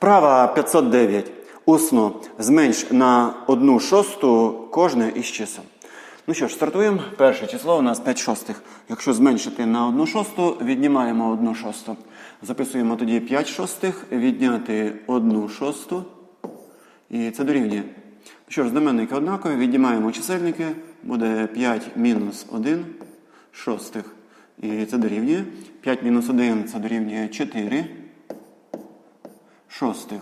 Вправа 509. Усно зменш на 1 шосту кожне із чисел. Ну що ж, стартуємо. Перше число у нас 5 шостих. Якщо зменшити на 1 шосту, віднімаємо 1 шосту. Записуємо тоді 5 шостих, відняти 1 шосту. І це дорівнює. Що ж, знаменники однакові, віднімаємо чисельники, буде 5 мінус 1 шостих. І це дорівнює. 5 мінус 1 це дорівнює 4 шостих.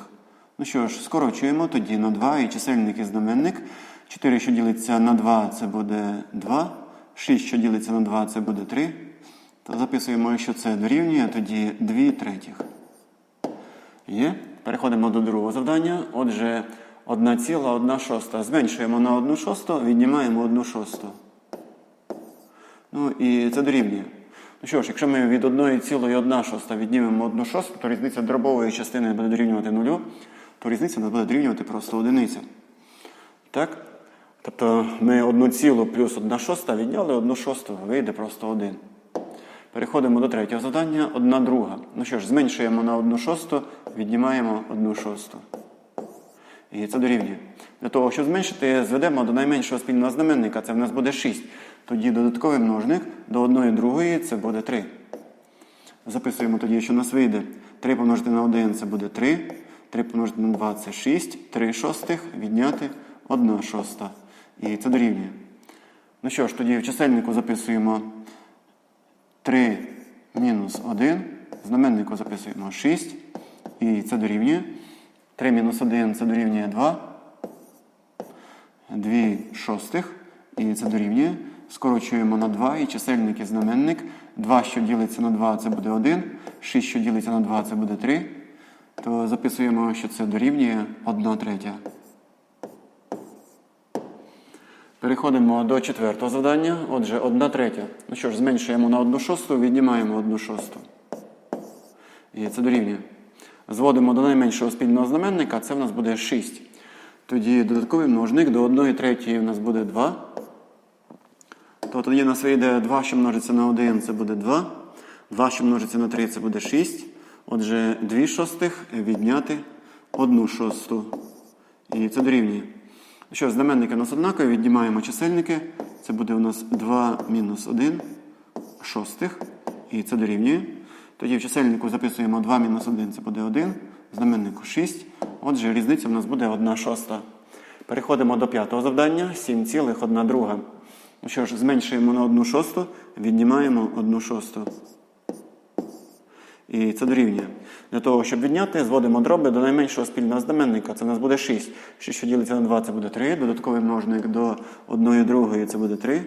Ну що ж, скорочуємо тоді на 2 і чисельник і знаменник. 4, що ділиться на 2, це буде 2. 6, що ділиться на 2, це буде 3. То записуємо, що це дорівнює, тоді 2 третіх. Є. Переходимо до другого завдання. Отже, 1,1 шоста. Зменшуємо на 1 шосту, віднімаємо 1 шосту. Ну і це дорівнює. Ну що ж, якщо ми від 1,1 шоста віднімемо 1 шосту, то різниця дробової частини буде дорівнювати нулю, то різниця нас буде дорівнювати просто одиниця. Так? Тобто ми 1 цілу плюс 1 шоста відняли 1 шосту, вийде просто 1. Переходимо до третього завдання. 1 друга. Ну що ж, зменшуємо на 1 шосту, віднімаємо 1 шосту. І це дорівнює. Для того, щоб зменшити, зведемо до найменшого спільного знаменника, це в нас буде 6. Тоді додатковий множник до 1 другої це буде 3. Записуємо тоді, що у нас вийде 3 помножити на 1 це буде 3. 3 помножити на 2 це 6. 3 шостих відняти 1 шоста. І це дорівнює. Ну що ж, тоді в чисельнику записуємо 3 мінус 1. В знаменнику записуємо 6. І це дорівнює. 3 мінус 1 це дорівнює 2. 2 шостих. І це дорівнює. Скорочуємо на 2 і чисельник і знаменник. 2, що ділиться на 2, це буде 1. 6, що ділиться на 2, це буде 3. То записуємо, що це дорівнює 1 третя. Переходимо до четвертого завдання. Отже, 1 третя. Ну що ж, зменшуємо на 1 шосту, віднімаємо 1 шосту. І це дорівнює. Зводимо до найменшого спільного знаменника, це в нас буде 6. Тоді додатковий множник до 1 третьої в нас буде 2. То тоді в нас вийде 2, що множиться на 1, це буде 2. 2, що множиться на 3, це буде 6. Отже, 2 шостих відняти 1 шосту. І це дорівнює. Що, знаменники у нас однакові, віднімаємо чисельники. Це буде у нас 2 мінус 1 шостих. І це дорівнює. Тоді в чисельнику записуємо 2 мінус 1, це буде 1. В знаменнику 6. Отже, різниця у нас буде 1 шоста. Переходимо до п'ятого завдання. 7,1 друга. Ну що ж, зменшуємо на 1 шосту, віднімаємо 1 шосту. І це дорівнює. Для того, щоб відняти, зводимо дроби до найменшого спільного знаменника. Це у нас буде 6. 6, що ділиться на 2, це буде 3. Додатковий множник до 1 другої це буде 3.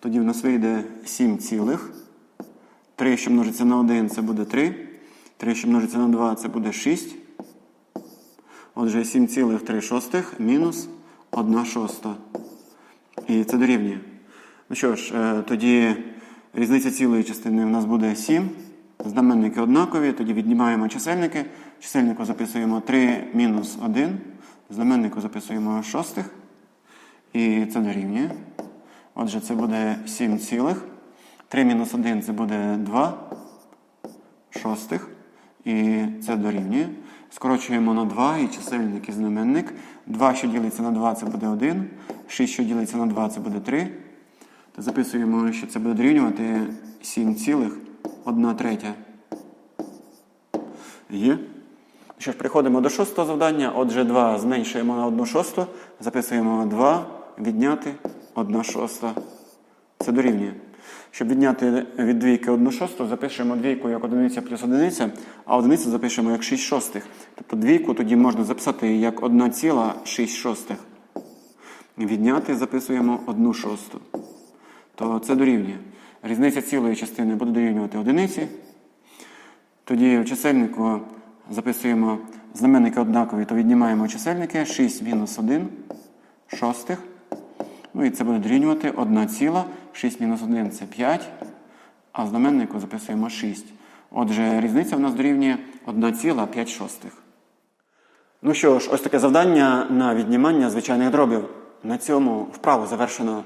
Тоді в нас вийде 7 цілих. 3, що множиться на 1, це буде 3. 3, що множиться на 2, це буде 6. Отже, 7,3 шостих мінус 1 шоста. І це дорівнює. Ну що ж, е, тоді різниця цілої частини у нас буде 7. Знаменники однакові, тоді віднімаємо чисельники. Чисельнику записуємо 3 мінус 1. Знаменнику записуємо шостих. І це дорівнює. Отже, це буде 7 цілих. 3 мінус 1 це буде 2 шостих. І це дорівнює. Скорочуємо на 2 і чисельник і знаменник. 2, що ділиться на 2, це буде 1. 6, що ділиться на 2, це буде 3. То записуємо, що це буде дорівнювати 7 цілих 1 третя. Є. Що ж, переходимо до шостого завдання. Отже, 2 зменшуємо на 1 шосту. Записуємо 2, відняти 1 шоста. Це дорівнює. Щоб відняти від двійки 1 шосту, запишемо двійку як одиниця плюс одиниця, а одиницю запишемо як 6 шостих. Тобто двійку тоді можна записати як 1,6 шостих. Відняти записуємо 1 шосту. То це дорівнює. Різниця цілої частини буде дорівнювати одиниці. Тоді в чисельнику записуємо знаменники однакові, то віднімаємо чисельники 6 мінус 1 шостих. Ну і це буде дорівнювати 1 ціла. 6 мінус 1 це 5. А знаменнику записуємо 6. Отже, різниця в нас дорівнює 1,5. шостих. Ну що ж, ось таке завдання на віднімання звичайних дробів. На цьому вправу завершено.